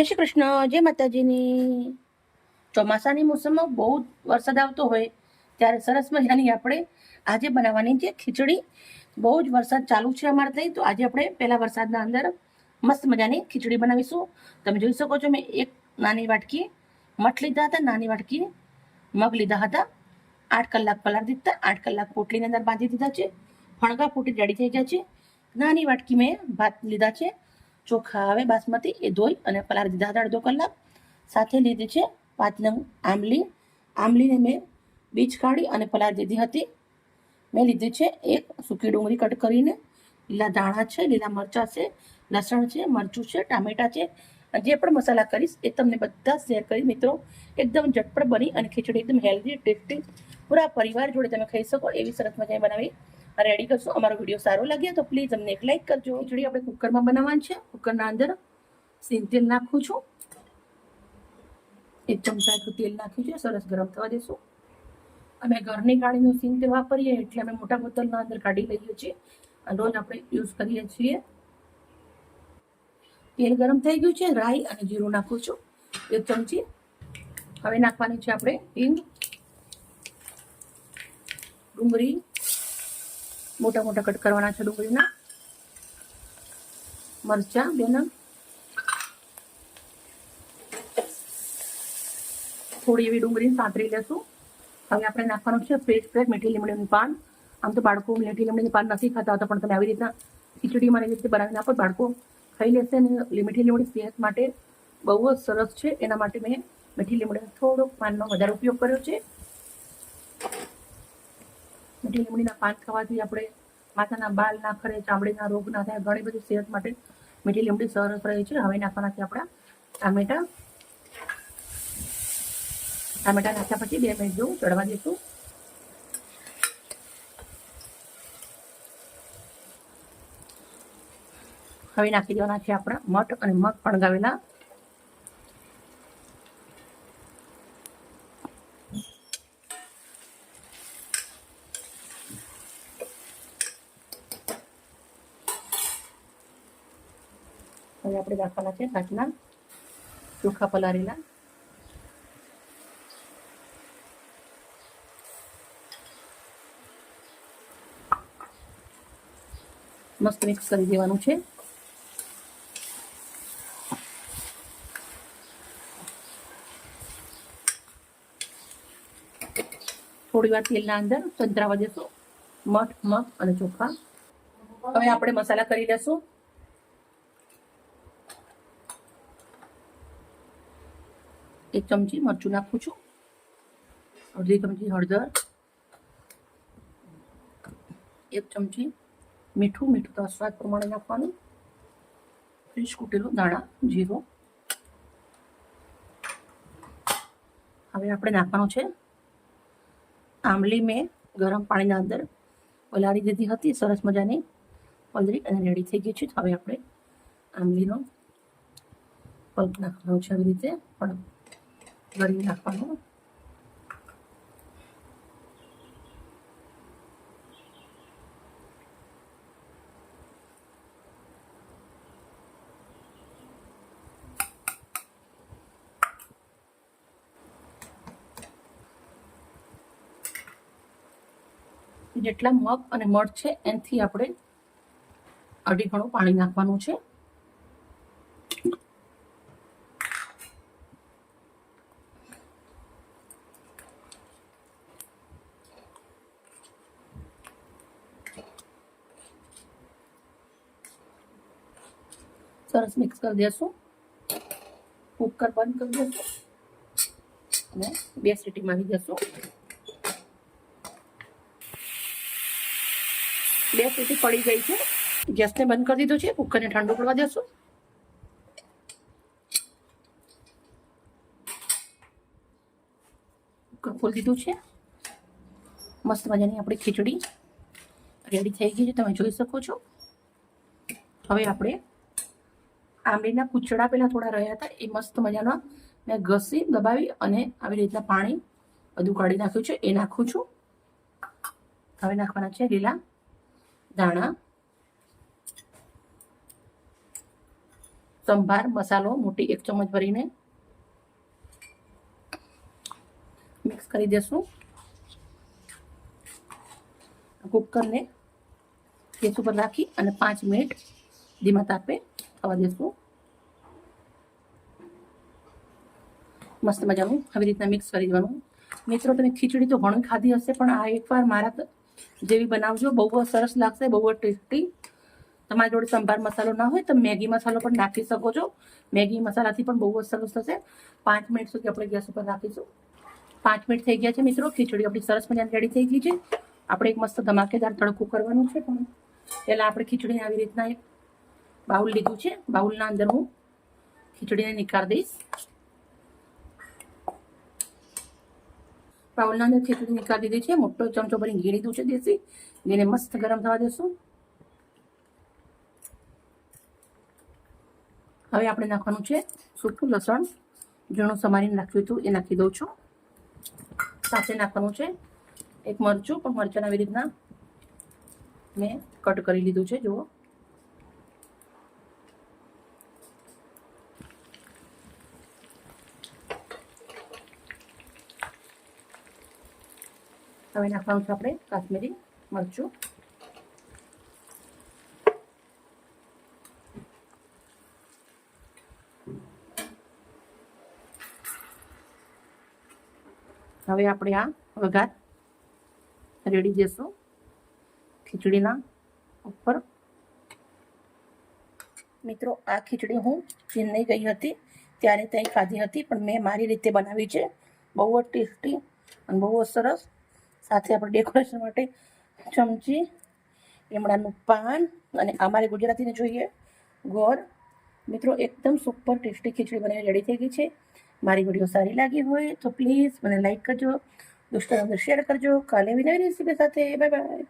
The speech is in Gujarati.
જય શ્રી કૃષ્ણ, જય માતાજીની. ચોમાસાની મોસમમાં બહુ વરસાદ આવતો હોય, ત્યારે સરસ મજાની આપણે આજે બનાવવાની છે ખીચડી, બહુ જ વરસાદ ચાલુ છે અમારે ત્યાં, તો આજે આપણે પહેલા વરસાદના અંદર મસ્ત મજાની ખીચડી બનાવીશું. તમે જોઈ શકો છો, મેં એક નાની વાટકી મઠ લીધા હતા, નાની વાટકી મગ લીધા હતા, આઠ કલાક પલાળ દીધા, આઠ કલાક પોટલીની અંદર બાંધી દીધા છે ફણગા ફૂટી રેડી થઈ ગયા છે. નાની વાટકી મેં ભાત લીધા છે ચોખા આવે, બાસમતી, એ ધોઈ અને પલાળી દીધા. હતા અડધો કલાક. સાથે લીધી છે પાંચ નંગ આંબલી. આંબલીને મેં બીજ કાઢી અને પલાળી દીધી હતી. મેં લીધી છે એક સૂકી ડુંગળી કટ કરીને. લીલા ધાણા છે, લીલા મરચાં છે, લસણ છે, મરચું છે, ટામેટાં છે. જે પણ મસાલા કરીશ એ તમને બધા શેર કરી મિત્રો એકદમ ઝટપટ બની અને ખીચડી એકદમ હેલ્ધી ટેસ્ટી પૂરા પરિવાર જોડે તમે ખાઈ શકો એવી સરસ મજાની બનાવી. રેડી કરશું? અમારો વીડિયો સારો લાગે તો પ્લીઝ અમને એક લાઈક કરજો. ખીચડી આપણે કુકરમાં બનાવવાની છે. કુકરના અંદર સિંગ તેલ નાખું છું. એક ચમચા તેલ નાખ્યું છે. સરસ ગરમ થવા દેશું. અમે ઘરની કાઢીનું સિંગ તેલ વાપરીએ એટલે અમે મોટા બોટલના અંદર કાઢી લઈએ છીએ. અને રોજ આપણે યુઝ કરીએ છીએ. તેલ ગરમ થઈ ગયું છે. રાઈ અને જીરું નાખું છું. એક ચમચી. હવે નાખવાની છે આપણે હિંગ, ડુંગળી મોટા મોટા કટ કરવાના છે ડુંગળીના. મરચા બેનમ થોડી એવી ડુંગળી સાંતરી લેશું. હવે આપણે નાખવાનું છે ફ્રેશ ફ્રેશ મીઠી લીમડીનું પાન. આમ તો બાળકો મીઠી લીમડીનું પાન નથી ખાતા હતા, પણ તમે આવી રીતના ખીચડીમાં એવી રીતે બનાવીને આપો, બાળકો ખાઈ લેશે અને મીઠી લીમડી સેહત માટે બહુ જ સરસ છે. એના માટે મેં મીઠી લીમડીનો થોડોક પાનનો વધારે ઉપયોગ કર્યો છે. મીઠી લીમડીના પાન ખાવાથી આપણે. માથાના બાલ ના ખરે, ચામડીના રોગ ના થાય, ઘણી બધી સેહત માટે મીઠી લીમડી સરસ રહે છે. હવે નાખવાના છે આપણા ટામેટા. ટામેટા નાખ્યા પછી બે મિનિટ જેવું ચડવા દઈશું હવે નાખી દેવાના છે આપણા મઠ અને મગ ફણગાવેલા હવે આપણે રાખવાના છે ઘાટના ચોખા પલાળેલા. મસ્ત મિક્સ કરી દેવાનું છે. થોડી વાર તેલના અંદર સંતરાવા દેશું મઠ, મગ અને ચોખા. હવે આપણે મસાલા કરી લેશું. એક ચમચી મરચું નાખું છું. અડધી ચમચી હળદર. એક ચમચી મીઠું મીઠું તો સ્વાદ પ્રમાણે નાખવાનું. ફ્રીશ કૂટેલું દાણા, જીરું. હવે આપણે નાખવાનું છે આંબલી મેં ગરમ પાણીના અંદર પલાળી દીધી હતી. સરસ મજાની પલરી અને રેડી થઈ ગઈ છે. હવે આપણે આંબલીનો પલ્પ નાખવાનો છે આવી રીતે. પણ ગળી નાખવાનું. જેટલા મગ અને મઠ છે એનાથી આપણે અઢી ઘણું પાણી નાખવાનું છે. સરસ મિક્સ કરી દેશું. કુકર બંધ કરી દેશું. અને બે સીટી મારી જશું. બે સીટી પડી ગઈ છે. ગેસને બંધ કરી દીધો છે. કુકરને ઠંડુ પડવા દેશું. કુકર ખોલી દીધું છે. મસ્ત મજાની આપણી ખીચડી રેડી થઈ ગઈ છે. તમે જોઈ શકો છો. હવે આપણે આંબલીના કૂચડા પેલા થોડા રહ્યા હતા, એ મસ્ત મજાના મેં ઘસી દબાવી અને આવી રીતના પાણી બધું કાઢી નાખ્યું છે, એ નાખું છું. હવે નાખવાના છે લીલા દાણા સંભાર, મસાલો, મોટી એક ચમચ ભરીને. મિક્સ કરી દેશું. કુકરને ગેસ ઉપર રાખી અને પાંચ મિનિટ ધીમા તાપે થવા દેશું. મસ્ત મજાનું. આવી રીતના મિક્સ કરી દેવાનું. મિત્રો, તમે ખીચડી તો ઘણી ખાધી હશે, પણ આ એકવાર મારા જેવી બનાવજો. બહુ જ સરસ લાગશે, બહુ જ ટેસ્ટી. તમારી જોડે સંભાર મસાલો ના હોય તો મેગી મસાલો પણ નાખી શકો છો. મેગી મસાલાથી પણ બહુ જ સરસ થશે. પાંચ મિનિટ સુધી આપણે ગેસ ઉપર રાખીશું. પાંચ મિનિટ થઈ ગયા છે, મિત્રો. ખીચડી આપણી સરસ મજાની રેડી થઈ ગઈ છે. આપણે એક મસ્ત ધમાકેદાર તડકું કરવાનું છે પણ. પહેલાં આપણે ખીચડીને આવી રીતના એક બાઉલ લીધું છે. બાઉલના અંદર હું ખીચડીને નિકાળ દઈશ. બાઉલના અંદર ખીચડી નિકાળ દીધી છે. મોટો ચમચો ભરીને ઘી લીધું છે દેશી. ઘીને મસ્ત ગરમ થવા દેશું. હવે આપણે નાખવાનું છે સૂકું લસણ. ઝીણું સમારીને નાખ્યું હતું, એ નાખી દઉં છું. સાથે નાખવાનું છે એક મરચું, પણ મરચાં આવી રીતના મેં કટ કરી લીધું છે, જુઓ. હવે નાખવાનું છે આપણે કાશ્મીરી મરચું. હવે આપણે આ વઘાર રેડી જઈશું ખીચડીના ઉપર. મિત્રો, આ ખીચડી હું ચેન્નઈ ગઈ હતી, ત્યારે ત્યાં ખાધી હતી, પણ મેં મારી રીતે બનાવી છે. બહુ જ ટેસ્ટી અને બહુ જ સરસ. સાથે આપણે ડેકોરેશન માટે ચમચી, લીમડાનું પાન અને અમારે ગુજરાતીને જોઈએ, ગોળ. મિત્રો, એકદમ સુપર ટેસ્ટી ખીચડી બનાવી રેડી થઈ ગઈ છે. મારી વીડિયો સારી લાગી હોય તો પ્લીઝ મને લાઈક કરજો દોસ્તો અંદર શેર કરજો. કાલે વિનવી રેસીપી સાથે. Bye bye